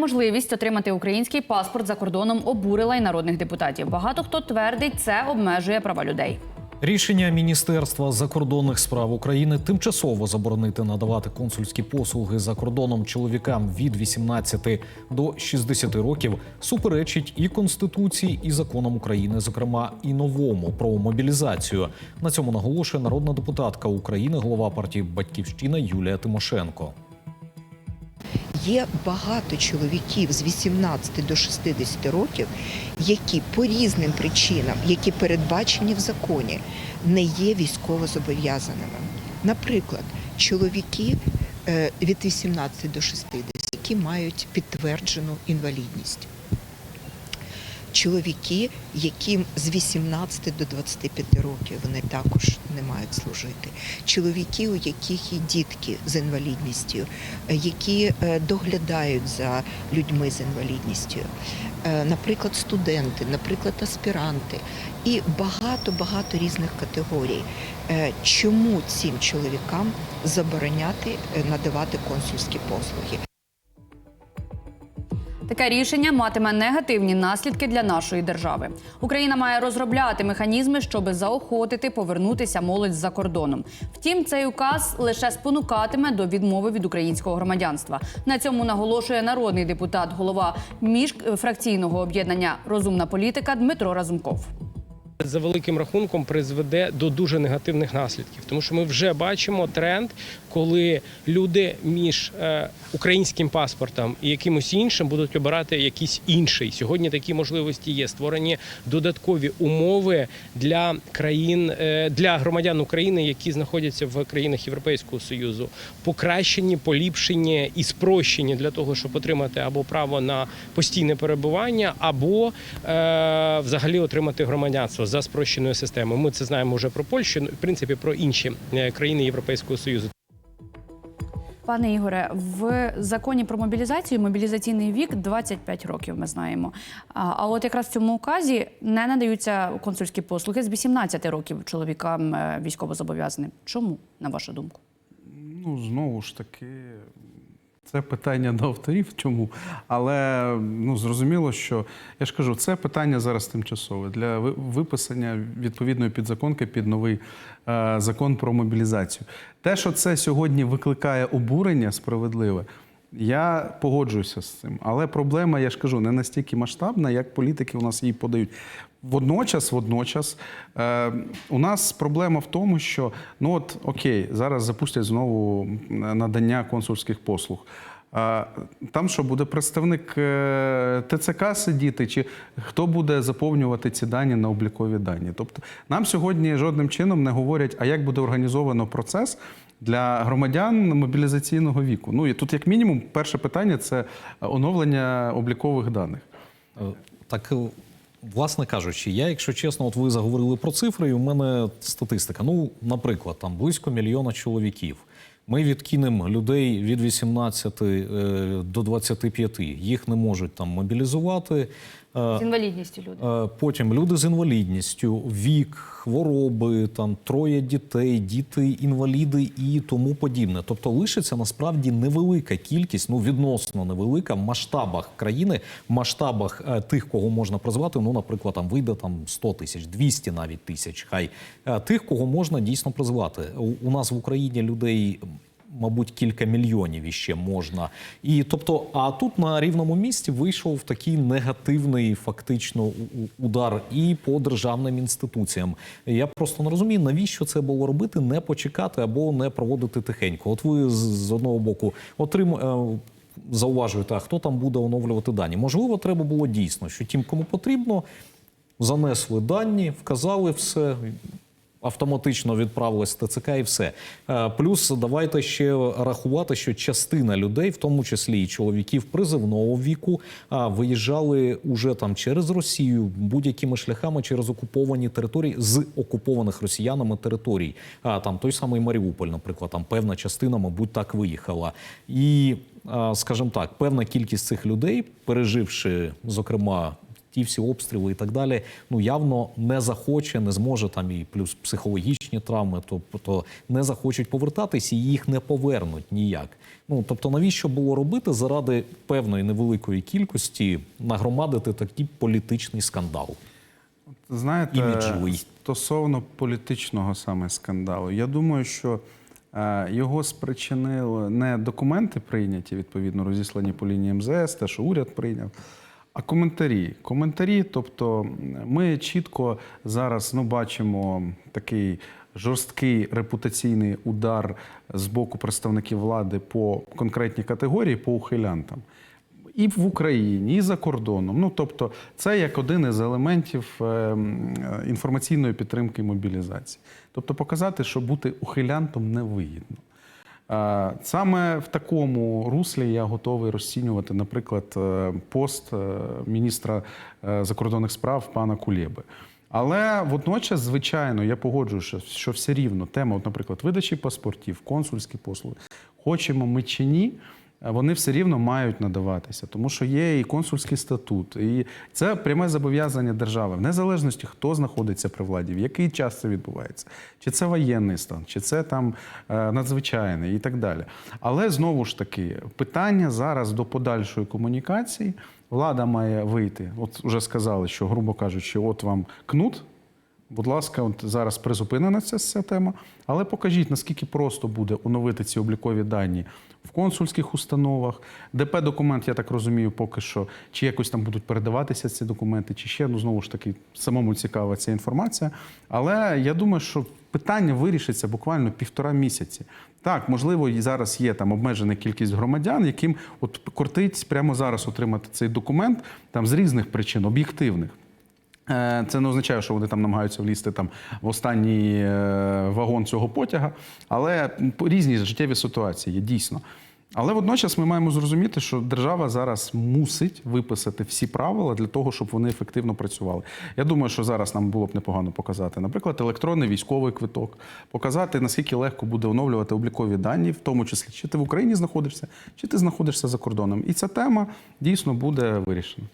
Неможливість отримати український паспорт за кордоном обурила й народних депутатів. Багато хто твердить, це обмежує права людей. Рішення Міністерства закордонних справ України тимчасово заборонити надавати консульські послуги за кордоном чоловікам від 18 до 60 років суперечить і конституції, і законам України, зокрема і новому про мобілізацію. На цьому наголошує народна депутатка України, голова партії Батьківщина Юлія Тимошенко. Є багато чоловіків з 18 до 60 років, які по різним причинам, які передбачені в законі, не є військовозобов'язаними. Наприклад, чоловіки е, від 18 до 60, які мають підтверджену інвалідність. Чоловіки, яким з 18 до 25 років вони також не служити. Чоловіки, у яких є дітки з інвалідністю, е, які е, доглядають за людьми з інвалідністю, Е, наприклад, студенти, наприклад, аспіранти і багато багато різних категорій. Чому цим чоловікам забороняти надавати консульські послуги? Таке рішення матиме негативні наслідки для нашої держави. Україна має розробляти механізми, щоб заохотити повернутися молодь з-за кордоном. Втім, цей указ лише спонукатиме до відмови від українського громадянства. На цьому наголошує народний депутат, голова міжфракційного об'єднання Розумна політика Дмитро Разумков. За великим рахунком призведе до дуже негативних наслідків, тому що ми вже бачимо тренд, коли люди між е, українським паспортом і якимось іншим будуть обирати якийсь інший. Сьогодні такі можливості є. Створені додаткові умови для країн е, для громадян України, які знаходяться в країнах Європейського союзу, покращені, поліпшені і спрощені для того, щоб отримати або право на постійне перебування, або е, взагалі отримати громадянство за спрощеною системою. Ми це знаємо вже про Польщу, ну, в принципі, про інші е, країни Європейського союзу. Пане Ігоре, в законі про мобілізацію мобілізаційний вік 25 років. Ми знаємо. А, а от якраз в цьому указі не надаються консульські послуги з 18 років чоловікам е, військовозобов'язаним. Чому на вашу думку? Ну, знову ж таки, це питання до авторів, чому. Але ну, зрозуміло, що я ж кажу, це питання зараз тимчасове для ви- виписання відповідної підзаконки під новий е, закон про мобілізацію. Те, що це сьогодні викликає обурення справедливе. Я погоджуюся з цим, але проблема, я ж кажу, не настільки масштабна, як політики у нас її подають. Водночас, водночас, е, у нас проблема в тому, що ну от окей, зараз запустять знову надання консульських послуг. А там що буде представник е, ТЦК сидіти, чи хто буде заповнювати ці дані на облікові дані? Тобто нам сьогодні жодним чином не говорять, а як буде організовано процес для громадян мобілізаційного віку. Ну і тут, як мінімум, перше питання це оновлення облікових даних. Е, Так, е, власне кажучи, я, якщо чесно, от ви заговорили про цифри, і у мене статистика. Ну, наприклад, там близько мільйона чоловіків. Ми відкинемо людей від 18 е, до 25. Їх не можуть там мобілізувати. Е, З інвалідністю люди. Е, Потім люди з інвалідністю, вік, хвороби, там троє дітей, діти інваліди і тому подібне. Тобто лишиться насправді невелика кількість, ну відносно невелика в масштабах країни, в масштабах е, тих, кого можна призвати. Ну, наприклад, там вийде там 100 тисяч, 200 навіть тисяч. Хай тих, кого можна дійсно призвати. У нас в Україні людей мабуть, кілька мільйонів іще можна. І тобто, а тут на рівному місці вийшов такий негативний фактично удар і по державним інституціям. Я просто не розумію, навіщо це було робити, не почекати або не проводити тихенько. От ви з одного боку отримуєте. Зауважуєте, а хто там буде оновлювати дані? Можливо, треба було дійсно, що тим, кому потрібно, занесли дані, вказали все, автоматично відправилось ТЦК і все. Е, Плюс давайте ще рахувати, що частина людей, в тому числі і чоловіків призивного віку, виїжджали уже там через Росію будь-якими шляхами через окуповані території з окупованих росіянами територій. А там той самий Маріуполь, наприклад, там певна частина, мабуть, так виїхала. І, скажімо так, певна кількість цих людей, переживши, зокрема ті всі обстріли і так далі, ну явно не захоче, не зможе там і плюс психологічні травми, тобто не захочуть повертатись і їх не повернуть ніяк. Ну тобто, навіщо було робити заради певної невеликої кількості нагромадити такий політичний скандал? Знаєте, Іміджовий. стосовно політичного саме скандалу, я думаю, що е, його спричинили не документи прийняті, відповідно, розіслані по лінії МЗС, те, що уряд прийняв, а коментарі. Коментарі, тобто ми чітко зараз ну, бачимо такий жорсткий репутаційний удар з боку представників влади по конкретній категорії, по ухилянтам і в Україні, і за кордоном. Ну тобто, це як один із елементів е, м, е, інформаційної підтримки і мобілізації. Тобто, показати, що бути ухилянтом не вигідно. Саме в такому руслі я готовий розцінювати, наприклад, е, пост е, міністра е, закордонних справ пана Кулєби. Але водночас, звичайно, я погоджуюся, що все рівно тема, от, наприклад, видачі паспортів, консульські послуги, хочемо ми чи ні, е, вони все рівно мають надаватися, тому що є і консульський статут, і це пряме зобов'язання держави, в незалежності хто знаходиться при владі, в який час це відбувається, чи це воєнний стан, чи це там е, надзвичайний і так далі. Але знову ж таки, питання зараз до подальшої комунікації. Влада має вийти. От вже сказали, що, грубо кажучи, от вам кнут. Будь ласка, от зараз призупинена ця, ця тема. Але покажіть, наскільки просто буде оновити ці облікові дані в консульських установах. ДП-документ, я так розумію, поки що, чи якось там будуть передаватися ці документи, чи ще, ну знову ж таки, самому цікава ця інформація. Але я думаю, що питання вирішиться буквально півтора місяці. Так, можливо, і зараз є там обмежена кількість громадян, яким от кортить прямо зараз отримати цей документ там з різних причин, об'єктивних. Е, Це не означає, що вони там намагаються влізти там в останній е, вагон цього потяга, але різні життєві ситуації є дійсно. Але водночас ми маємо зрозуміти, що держава зараз мусить виписати всі правила для того, щоб вони ефективно працювали. Я думаю, що зараз нам було б непогано показати, наприклад, електронний військовий квиток, показати наскільки легко буде оновлювати облікові дані, в тому числі чи ти в Україні знаходишся, чи ти знаходишся за кордоном. І ця тема дійсно буде вирішена.